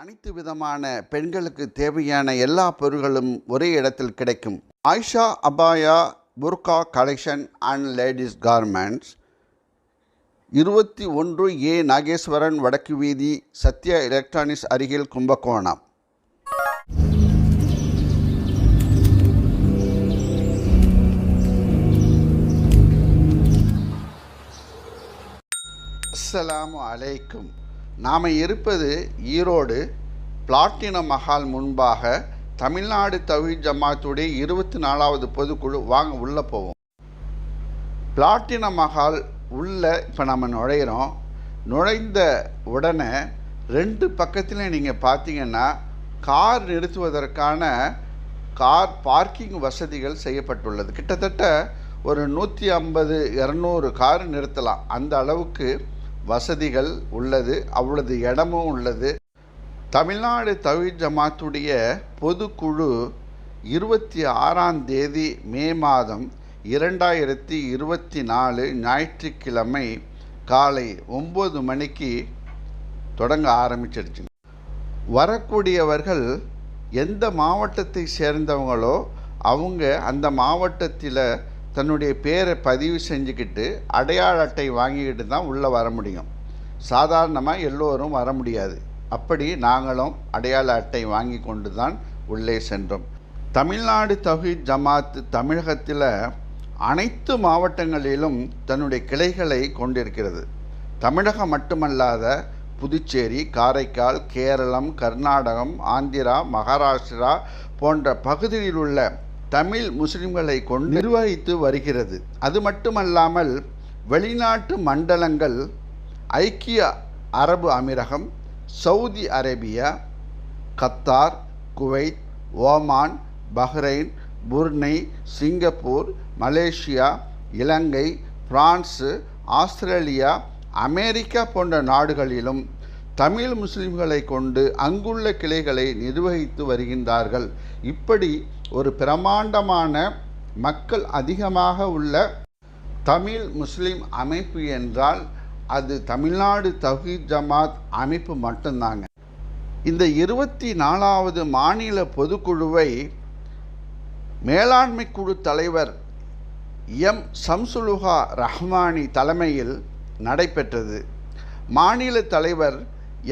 அனைத்து விதமான பெண்களுக்கு தேவையான எல்லா பொருட்களும் ஒரே இடத்தில் கிடைக்கும். Ayesha abaya burqa collection and ladies garments இருபத்தி ஒன்று ஏ நாகேஸ்வரன் வடக்கு வீதி சத்யா எலக்ட்ரானிக்ஸ் அருகில் கும்பகோணம். அஸ்ஸலாமு அலைக்கும். நாம் இருப்பது ஈரோடு பிளாட்டினம் மஹால் முன்பாக தமிழ்நாடு தௌஹீத் ஜமாத்துடைய இருபத்தி நாலாவது பொதுக்குழு வாங்க உள்ளே போவோம். பிளாட்டினம் மஹால் உள்ள இப்போ நம்ம நுழையிறோம். நுழைந்த உடனே ரெண்டு பக்கத்தில் நீங்கள் பார்த்தீங்கன்னா கார் நிறுத்துவதற்கான கார் பார்க்கிங் வசதிகள் செய்யப்பட்டுள்ளது. கிட்டத்தட்ட ஒரு நூற்றி ஐம்பது இரநூறு கார் நிறுத்தலாம். அந்த அளவுக்கு வசதிகள் உள்ளது அவ்வளவு இடமும் உள்ளது. தமிழ்நாடு தவிழ் ஜமாத்துடைய பொதுக்குழு இருபத்தி ஆறாம் தேதி மே மாதம் இரண்டாயிரத்தி இருபத்தி நாலு ஞாயிற்றுக்கிழமை காலை ஒம்பது மணிக்கு தொடங்க ஆரம்பிச்சிருச்சு. வரக்கூடியவர்கள் எந்த மாவட்டத்தை சேர்ந்தவங்களோ அவங்க அந்த மாவட்டத்தில் தன்னுடைய பேரை பதிவு செஞ்சுக்கிட்டு அடையாள அட்டை வாங்கிக்கிட்டு தான் உள்ளே வர முடியும். சாதாரணமாக எல்லோரும் வர முடியாது. அப்படி நாங்களும் அடையாள அட்டை வாங்கி கொண்டு தான் உள்ளே சென்றோம். தமிழ்நாடு தௌஹீத் ஜமாத் தமிழகத்தில் அனைத்து மாவட்டங்களிலும் தன்னுடைய கிளைகளை கொண்டிருக்கிறது. தமிழகம் மட்டுமல்லாத புதுச்சேரி காரைக்கால் கேரளம் கர்நாடகம் ஆந்திரா மகாராஷ்டிரா போன்ற பகுதியில் உள்ள தமிழ் முஸ்லிம்களை கொண்டு நிர்வகித்து வருகிறது. அது மட்டுமல்லாமல் வெளிநாட்டு மண்டலங்கள் ஐக்கிய அரபு அமீரகம் Saudi Arabia Qatar Kuwait Oman Bahrain Brunei Singapore Malaysia இலங்கை பிரான்சு ஆஸ்திரேலியா அமெரிக்கா போன்ற நாடுகளிலும் தமிழ் முஸ்லிம்களை கொண்டு அங்குள்ள கிளைகளை நிர்வகித்து வருகின்றார்கள். இப்படி ஒரு பிரமாண்டமான மக்கள் அதிகமாக உள்ள தமிழ் முஸ்லீம் அமைப்பு என்றால் அது தமிழ்நாடு தௌஹீத் ஜமாத் அமைப்பு மட்டும்தாங்க. இந்த இருபத்தி நாலாவது மாநில பொதுக்குழுவை மேலாண்மை குழு தலைவர் எம். சம்சுலுஹா ரஹ்மானி தலைமையில் நடைபெற்றது. மாநில தலைவர்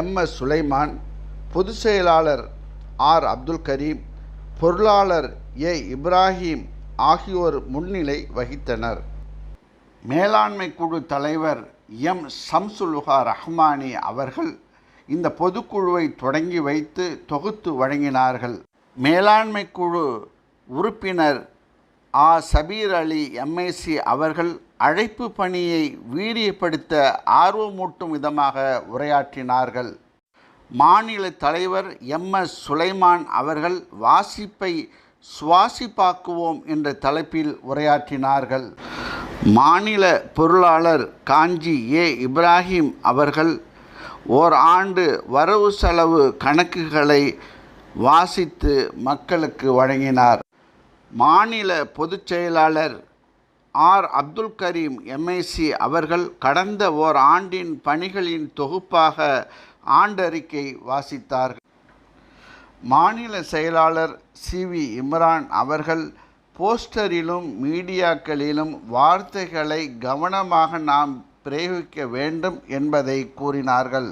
எம். எஸ். சுலைமான் பொதுச் செயலாளர் ஆர். அப்துல் கரீம் பொருளாளர் ஏ. இப்ராஹிம் ஆகியோர் முன்னிலை வகித்தனர். மேலாண்மை குழு தலைவர் எம். சம்சுலுஹா ரஹ்மானி அவர்கள் இந்த பொதுக்குழுவை தொடங்கி வைத்து தொகுத்து வழங்கினார்கள். மேலாண்மை குழு உறுப்பினர் ஆ. சபீர் அலி எம்ஐசி அவர்கள் அழைப்பு பணியை வீரியப்படுத்த ஆர்வமூட்டும் விதமாக உரையாற்றினார்கள். மாநில தலைவர் எம். எஸ். சுலைமான் அவர்கள் வாசிப்பை சுவாசிப்பாக்குவோம் என்ற தலைப்பில் உரையாற்றினார்கள். மாநில பொருளாளர் காஞ்சி ஏ. இப்ராஹிம் அவர்கள் ஓர் ஆண்டு வரவு செலவு கணக்குகளை வாசித்து மக்களுக்கு வழங்கினார். மாநில பொதுச் செயலாளர் ஆர். அப்துல் கரீம் எம்ஐசி அவர்கள் கடந்த ஓர் ஆண்டின் பணிகளின் தொகுப்பாக ஆண்டறிக்கை வாசித்தார்கள். மாநில செயலாளர் சி. வி. இம்ரான் அவர்கள் போஸ்டரிலும் மீடியாக்களிலும் வார்த்தைகளை கவனமாக நாம் பிரயோகிக்க வேண்டும் என்பதை கூறினார்கள்.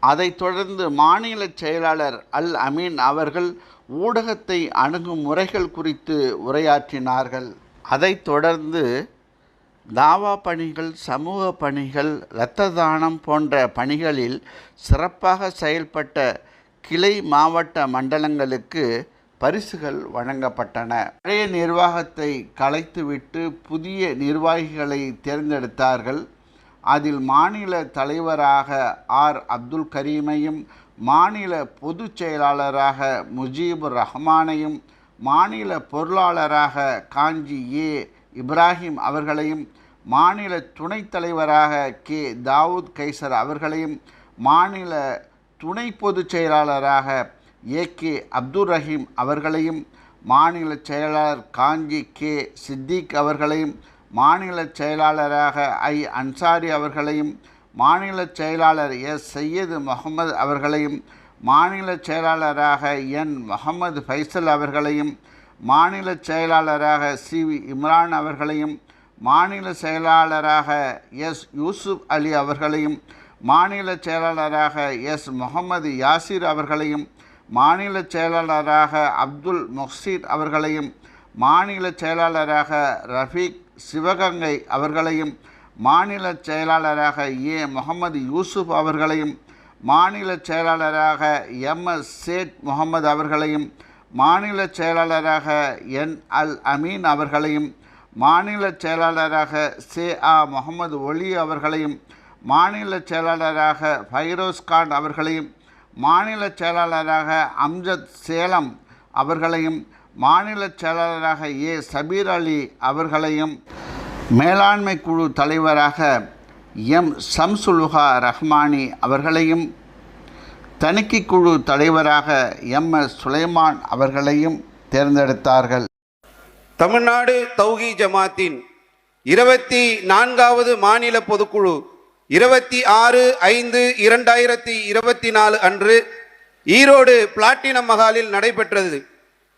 அதைத் தொடர்ந்து மாநில செயலாளர் அல் அமீன் அவர்கள் ஊடகத்தை அணுகும் முறைகள் குறித்து உரையாற்றினார்கள். அதைத் தொடர்ந்து தாவா பணிகள் சமூக பணிகள் இரத்த தானம் போன்ற பணிகளில் சிறப்பாக செயல்பட்ட கிளை மாவட்ட மண்டலங்களுக்கு பரிசுகள் வழங்கப்பட்டன. பழைய நிர்வாகத்தை கலைத்துவிட்டு புதிய நிர்வாகிகளை தேர்ந்தெடுத்தார்கள். அதில் மாநில தலைவராக ஆர். அப்துல் கரீமையும் மாநில பொதுச் செயலாளராக முஜீபுர் ரஹ்மானையும் மாநில பொருளாளராக காஞ்சி ஏ. இப்ராஹிம் அவர்களையும் மாநில துணைத் தலைவராக கே. தாவூத் கைசர் அவர்களையும் மாநில துணை பொதுச் செயலாளராக ஏ. கே. அப்துல் ரஹீம் அவர்களையும் மாநில செயலாளர் காஞ்சி கே. சித்திக் அவர்களையும் மாநில செயலாளராக ஐ. அன்சாரி அவர்களையும் மாநில செயலாளர் எஸ். சையது முகமது அவர்களையும் மாநில செயலாளராக என். முகமது ஃபைசல் அவர்களையும் மாநில செயலாளராக சி. வி. இம்ரான் அவர்களையும் மாநில செயலாளராக எஸ். யூசுப் அலி அவர்களையும் மாநில செயலாளராக எஸ். முகமது யாசிர் அவர்களையும் மாநில செயலாளராக அப்துல் மொஹ்சீர் அவர்களையும் மாநில செயலாளராக ரஃபீக் சிவகங்கை அவர்களையும் மாநில செயலாளராக ஏ. முகமது யூசுப் அவர்களையும் மாநில செயலாளராக எம். எஸ். சேட் முகமது அவர்களையும் மாநில செயலாளராக என். அல். அமீன் அவர்களையும் மாநில செயலாளராக சே ஆ முகமது ஒலி அவர்களையும் மாநில செயலாளராக ஃபைரோஸ் கான் அவர்களையும் மாநில செயலாளராக அம்ஜத் சேலம் அவர்களையும் மாநில செயலாளராக ஏ சபீர் அலி அவர்களையும் மேலாண்மை குழு தலைவராக எம் சம்சுலுஹா ரஹ்மானி அவர்களையும் தணிக்கை குழு தலைவராக எம் எஸ் சுலைமான் அவர்களையும் தேர்ந்தெடுத்தார்கள். தமிழ்நாடு தௌஹி ஜமாத்தின் இருபத்தி நான்காவது மாநில பொதுக்குழு இருபத்தி ஆறு ஐந்து இரண்டாயிரத்தி இருபத்தி நாலு அன்று ஈரோடு பிளாட்டினம் மகாலில் நடைபெற்றது.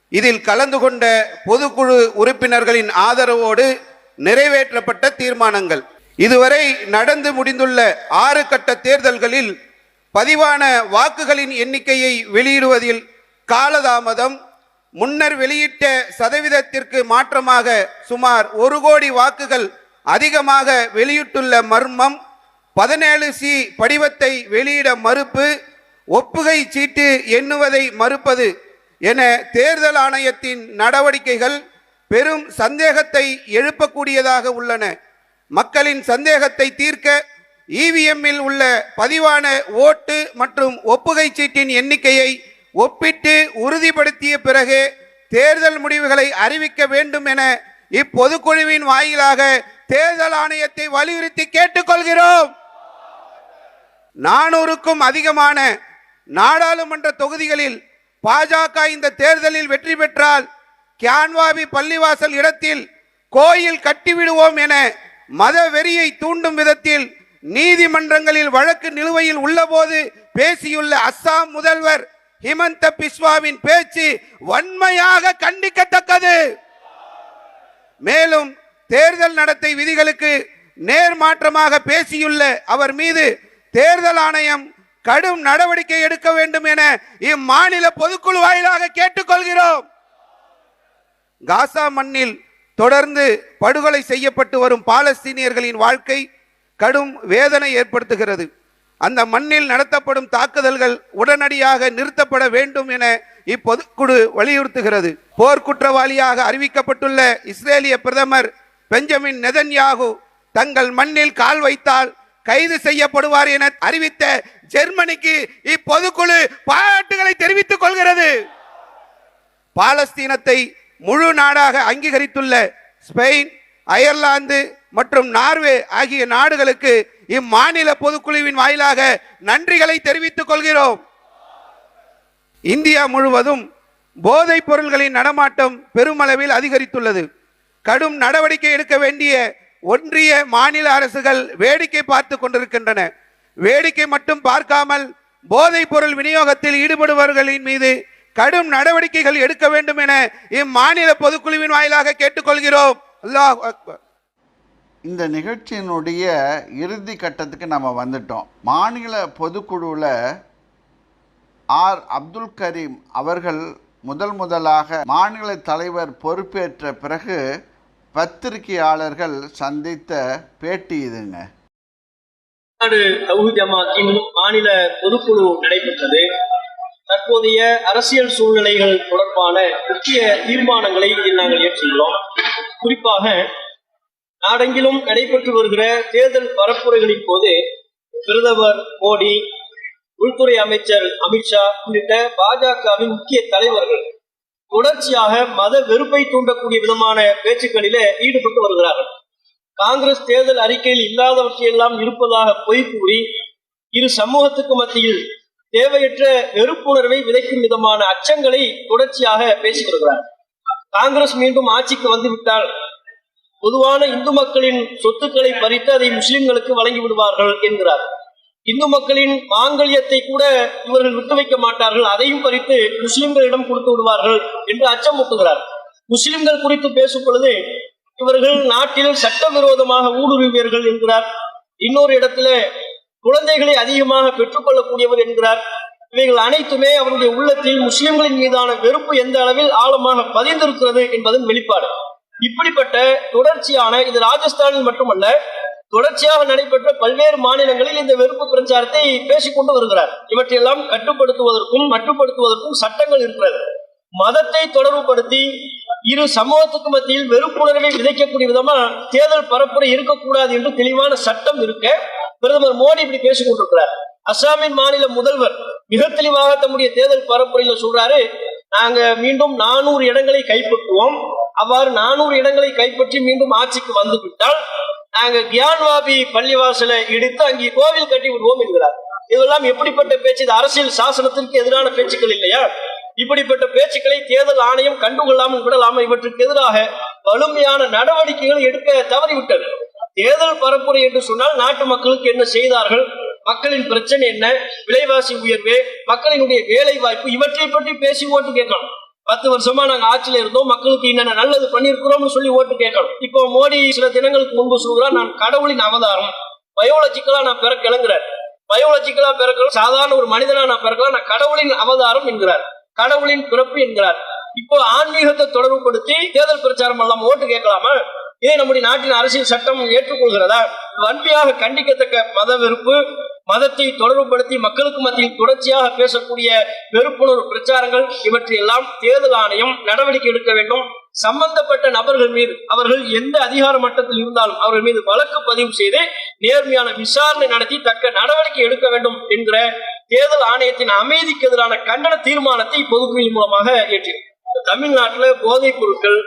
இதில் கலந்து கொண்ட பொதுக்குழு உறுப்பினர்களின் ஆதரவோடு நிறைவேற்றப்பட்ட தீர்மானங்கள். இதுவரை நடந்து முடிந்துள்ள ஆறு கட்ட தேர்தல்களில் பதிவான வாக்குகளின் எண்ணிக்கையை வெளியிடுவதில் காலதாமதம் முன்னர் வெளியிட்ட சதவீதத்திற்கு மாற்றமாக சுமார் ஒரு கோடி வாக்குகள் அதிகமாக வெளியிட்டுள்ள மர்மம் பதினேழு சி படிவத்தை வெளியிட மறுப்பு ஒப்புகை சீட்டு எண்ணுவதை மறுப்பது என தேர்தல் ஆணையத்தின் நடவடிக்கைகள் பெரும் சந்தேகத்தை எழுப்பக்கூடியதாக உள்ளன. மக்களின் சந்தேகத்தை தீர்க்க இவிஎம்மில் உள்ள பதிவான ஓட்டு மற்றும் ஒப்புகை சீட்டின் எண்ணிக்கையை ஒப்பிட்டு உறுதிப்படுத்திய பிறகு தேர்தல் முடிவுகளை அறிவிக்க வேண்டும் என இப்பொதுக்குழுவின் வாயிலாக தேர்தல் ஆணையத்தை வலியுறுத்தி கேட்டுக்கொள்கிறோம். நானூறுக்கும் அதிகமான நாடாளுமன்ற தொகுதிகளில் பாஜக இந்த தேர்தலில் வெற்றி பெற்றால் கியான்வாபி பள்ளிவாசல் இடத்தில் கோயில் கட்டிவிடுவோம் என மத வெறியை தூண்டும் விதத்தில் நீதிமன்றங்களில் வழக்கு நிலுவையில் உள்ளபோது பேசியுள்ள அஸ்ஸாம் முதல்வர் ஹிமந்த பிஸ்வாவின் பேச்சு வன்மையாக கண்டிக்கத்தக்கது. மேலும் தேர்தல் நடத்தை விதிகளுக்கு நேர்மாற்றமாக பேசியுள்ள அவர் மீது தேர்தல் ஆணையம் கடும் நடவடிக்கை எடுக்க வேண்டும் என இம்மாநில பொதுக்குழு வாயிலாக கேட்டுக்கொள்கிறோம். காசா மண்ணில் தொடர்ந்து படுகொலை செய்யப்பட்டு வரும் பாலஸ்தீனியர்களின் வாழ்க்கை கடும் வேதனை ஏற்படுத்துகிறது. அந்த மண்ணில் நடத்தப்படும் தாக்குதல்கள் உடனடியாக நிறுத்தப்பட வேண்டும் என இப்பொதுக்குழு வலியுறுத்துகிறது. போர்க்குற்றவாளியாக அறிவிக்கப்பட்டுள்ள இஸ்ரேலிய பிரதமர் பெஞ்சமின் நெதன்யாகு தங்கள் மண்ணில் கால் வைத்தால் கைது செய்யப்படுவார் என அறிவித்த ஜெர்மனிக்கு இப்பொதுக்குழு பாராட்டுகளை தெரிவித்துக் கொள்கிறது. பாலஸ்தீனத்தை முழு நாடாக அங்கீகரித்துள்ள ஸ்பெயின் அயர்லாந்து மற்றும் நார்வே ஆகிய நாடுகளுக்கு இம்மாநில பொதுக்குழுவின் வாயிலாக நன்றிகளை தெரிவித்துக் கொள்கிறோம். இந்தியா முழுவதும் போதைப் பொருள்களின் நடமாட்டம் பெருமளவில் அதிகரித்துள்ளது. கடும் நடவடிக்கை எடுக்க வேண்டிய ஒன்றிய மாநில அரசுகள் வேடிக்கை பார்த்து கொண்டிருக்கின்றன. வேடிக்கை மட்டும் பார்க்காமல் போதைப் பொருள் விநியோகத்தில் ஈடுபடுபவர்களின் மீது கடும் நடவடிக்கைகள் எடுக்க வேண்டும் என இம்மாநில பொதுக்குழுவின் வாயிலாக கேட்டுக்கொள்கிறோம் அல்லாஹ் அக்பர். இந்த நிகழ்ச்சியினுடைய இறுதி கட்டத்துக்கு நம்ம வந்துட்டோம். மாநில பொதுக்குழுவில் ஆர். அப்துல் கரீம் அவர்கள் முதல் முதலாக மாநில தலைவர் பொறுப்பேற்ற பிறகு பத்திரிகையாளர்கள் சந்தித்த பேட்டி இதுங்க. ஜமாத்தின் மாநில பொதுக்குழு நடைபெற்றது. தற்போதைய அரசியல் சூழ்நிலைகள் தொடர்பான முக்கிய தீர்மானங்களை இதில் நாங்கள் ஏற்றுள்ளோம். குறிப்பாக நாடெங்கிலும் நடைபெற்று வருகிற தேர்தல் பரப்புரைகளின் போது பிரதமர் மோடி உள்துறை அமைச்சர் அமித்ஷா உள்ளிட்ட பாஜகவின் முக்கிய தலைவர்கள் தொடர்ச்சியாக மத வெறுப்பை தூண்டக்கூடிய விதமான பேச்சுக்களிலே ஈடுபட்டு வருகிறார்கள். காங்கிரஸ் தேர்தல் அறிக்கையில் இல்லாதவற்றையெல்லாம் இருப்பதாக பொய் கூறி இரு சமூகத்துக்கு மத்தியில் தேவையற்ற வெறுப்புணர்வை விதைக்கும் விதமான அச்சங்களை தொடர்ச்சியாக பேசி வருகிறார் காங்கிரஸ் மீண்டும் ஆட்சிக்கு வந்துவிட்டால் பொதுவான இந்து மக்களின் சொத்துக்களை பறித்து அதை முஸ்லிம்களுக்கு வழங்கி விடுவார்கள் என்கிறார். இந்து மக்களின் மாங்கல்யத்தை கூட இவர்கள் விட்டு வைக்க மாட்டார்கள். அதையும் பறித்து முஸ்லிம்களிடம் கொடுத்து விடுவார்கள் என்று அச்சமூட்டுகிறார். முஸ்லிம்கள் குறித்து பேசும் பொழுது இவர்கள் நாட்டில் சட்டவிரோதமாக ஊடுருவியர்கள் என்கிறார். இன்னொரு இடத்துல குழந்தைகளை அதிகமாக பெற்றுக்கொள்ளக்கூடியவர் என்கிறார். இவைகள் அனைத்துமே அவருடைய உள்ளத்தில் முஸ்லிம்களின் மீதான வெறுப்பு எந்த அளவில் ஆழமாக பதிந்திருக்கிறது என்பதன் வெளிப்பாடு. இப்படிப்பட்ட தொடர்ச்சியான இது ராஜஸ்தானில் மட்டுமல்ல தொடர்ச்சியாக நடைபெற்ற பல்வேறு மாநிலங்களில் இந்த வெறுப்பு பிரச்சாரத்தை பேசிக்கொண்டு வருகிறார். இவற்றையெல்லாம் கட்டுப்படுத்துவதற்கும் மட்டுப்படுத்துவதற்கும் சட்டங்கள் இருக்கிறது. மதத்தை தொடர்புபடுத்தி இரு சமூகத்துக்கு மத்தியில் வெறுப்புணர்வை விதைக்கக்கூடிய விதமா தேர்தல் பரப்புரை இருக்கக்கூடாது என்று தெளிவான சட்டம் இருக்க பிரதமர் மோடி இப்படி பேசிக் கொண்டிருக்கிறார் அஸ்ஸாமின் மாநில முதல்வர் மிக தெளிவாக தம்முடைய தேர்தல் பரப்புரையில சொல்றாரு நாங்க மீண்டும் நானூறு இடங்களை கைப்பற்றுவோம். அவ்வாறு நானூறு இடங்களை கைப்பற்றி மீண்டும் ஆட்சிக்கு வந்து விட்டால் நாங்க கியான்வாபி பள்ளிவாசலை இடித்து அங்கே கோவில் கட்டி விடுவோம் என்கிறார். இதெல்லாம் எப்படிப்பட்ட பேச்சு? இது அரசியல் சாசனத்திற்கு எதிரான பேச்சுக்கள் இல்லையா? இப்படிப்பட்ட பேச்சுக்களை தேர்தல் ஆணையம் கண்டுகொள்ளாமல் விடலாமல் இவற்றுக்கு எதிராக வலிமையான நடவடிக்கைகள் எடுக்க தவறிவிட்டது. தேர்தல் பரப்புரை என்று சொன்னால் நாட்டு மக்களுக்கு என்ன செய்தார்கள்? மக்களின் பிரச்சனை என்ன? விலைவாசி உயர்வு மக்களினுடைய வேலை வாய்ப்பு இவற்றை பற்றி பேசி ஓட்டு கேட்கணும் பத்து வருஷமா நாங்க ஆட்சியில இருந்தோம். மக்களுக்கு என்னென்ன நல்லது பண்ணிருக்கிறோம்னு சொல்லி ஓட்டு கேட்கணும் இப்போ மோடி சில தினங்களுக்கு முன்பு சொல்கிறார் நான் கடவுளின் அவதாரம். பயோலஜிக்கலா நான் பிறக்கலங்கிறார் பயோலஜிக்கலா பிறக்கலாம். சாதாரண ஒரு மனிதனா நான் பிறக்கலாம். நான் கடவுளின் அவதாரம் என்கிறார். கடவுளின் பிறப்பு என்கிறார். இப்போ ஆன்மீகத்தை தொடர்புபடுத்தி தேர்தல் பிரச்சாரம் எல்லாம் ஓட்டு கேட்கலாமா? இதை நம்முடைய நாட்டின் அரசியல் சட்டம் ஏற்றுக்கொள்கிறதா? வன்மையாக கண்டிக்கத்தக்க மத வெறுப்பு மதத்தை தொடர்புபடுத்தி மக்களுக்கு மத்தியில் தொடர்ச்சியாக பேசக்கூடிய வெறுப்புணர்வு பிரச்சாரங்கள் இவற்றையெல்லாம் தேர்தல் ஆணையம் நடவடிக்கை எடுக்க வேண்டும். சம்பந்தப்பட்ட நபர்கள் மீது அவர்கள் எந்த அதிகார மட்டத்தில் இருந்தாலும் அவர்கள் மீது வழக்கு பதிவு செய்து நேர்மையான விசாரணை நடத்தி தக்க நடவடிக்கை எடுக்க வேண்டும் என்கிற தேர்தல் ஆணையத்தின் அமைதிக்கு எதிரான கண்டன தீர்மானத்தை பொதுக்குழு மூலமாக ஏற்றிருக்கு தமிழ்நாட்டுல போதைப் பொருட்கள்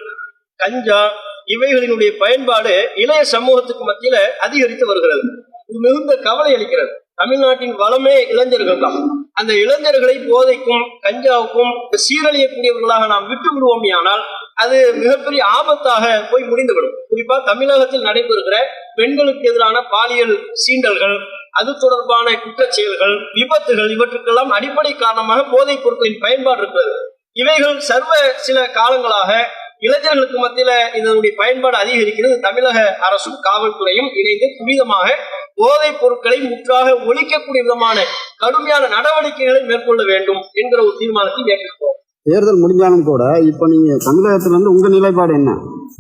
கஞ்சா இவைகளினுடைய பயன்பாடு இளைய சமூகத்துக்கு மத்தியில அதிகரித்து வருகிறது. இது மிகுந்த கவலை அளிக்கிறது. தமிழ்நாட்டின் வளமே இளைஞர்கள் தான். அந்த இளைஞர்களை போதைக்கும் கஞ்சாவுக்கும் சீரழியக்கூடியவர்களாக நாம் விட்டு விடுவோம் ஆனால் அது மிகப்பெரிய ஆபத்தாக போய் முடிந்துவிடும். குறிப்பா தமிழகத்தில் நடைபெறுகிற பெண்களுக்கு எதிரான பாலியல் சீண்டல்கள் அது தொடர்பான குற்றச் செயல்கள் விபத்துகள் இவற்றுக்கெல்லாம் அடிப்படை காரணமாக போதைப் பொருட்களின் பயன்பாடு இருக்கிறது. இவைகள் சர்வ சில காலங்களாக இளைஞர்களுக்கு மத்தியில இதனுடைய பயன்பாடு அதிகரிக்கிறது. தமிழக அரசும் காவல்துறையும் இணைந்து துரிதமாக போதைப் பொருட்களை முற்றாக ஒழிக்கக்கூடிய விதமான கடுமையான நடவடிக்கைகளை மேற்கொள்ள வேண்டும் என்கிற ஒரு தீர்மானத்தை ஏற்றிருக்கிறோம் தேர்தல் முடிஞ்சாலும் கூட இப்போ நீங்க தமிழகத்துல இருந்து உங்க நிலைப்பாடு என்ன?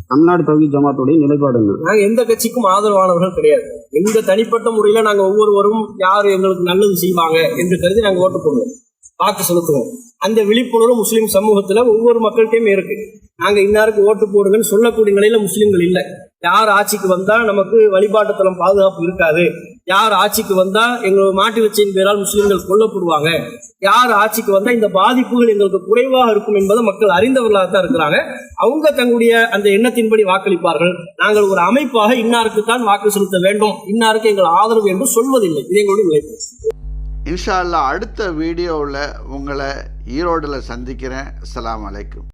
தமிழ்நாடு தகுதி ஜமாத்துடைய நிலைப்பாடு என்ன? நாங்க எந்த கட்சிக்கும் ஆதரவானவர்கள் கிடையாது. எங்க தனிப்பட்ட முறையில நாங்க ஒவ்வொருவரும் யார் எங்களுக்கு நல்லது செய்வாங்க என்று கருதி நாங்க ஓட்டு போடுவோம். வாக்கு செலுத்துவோம். அந்த விழிப்புணர்வு முஸ்லிம் சமூகத்துல ஒவ்வொரு மக்கள்கிட்டயுமே இருக்கு. நாங்க இன்னாருக்கு ஓட்டு போடுங்கன்னு சொல்லக்கூடிய நிலையில முஸ்லிம்கள் இல்லை. யார் ஆட்சிக்கு வந்தா நமக்கு வழிபாட்டுத்தலம் பாதுகாப்பு இருக்காது. யார் ஆட்சிக்கு வந்தா எங்கள் மாட்டு வச்சியின் பேரால் முஸ்லிம்கள் கொல்லப்படுவாங்க. யார் ஆட்சிக்கு வந்தா இந்த பாதிப்புகள் எங்களுக்கு குறைவாக இருக்கும் என்பதை மக்கள் அறிந்தவர்களாக தான் இருக்கிறாங்க. அவங்க தங்களுடைய அந்த எண்ணத்தின்படி வாக்களிப்பார்கள். நாங்கள் ஒரு அமைப்பாக இன்னாருக்கு தான் வாக்கு செலுத்த வேண்டும். இன்னாருக்கு எங்கள் ஆதரவு என்று சொல்வதில்லை. இது எங்களுடைய நிலைப்பு இன்ஷா அல்லாஹ் அடுத்த வீடியோவில் உங்களை ஈரோடில் சந்திக்கிறேன். அஸ்ஸலாமு அலைக்கும்.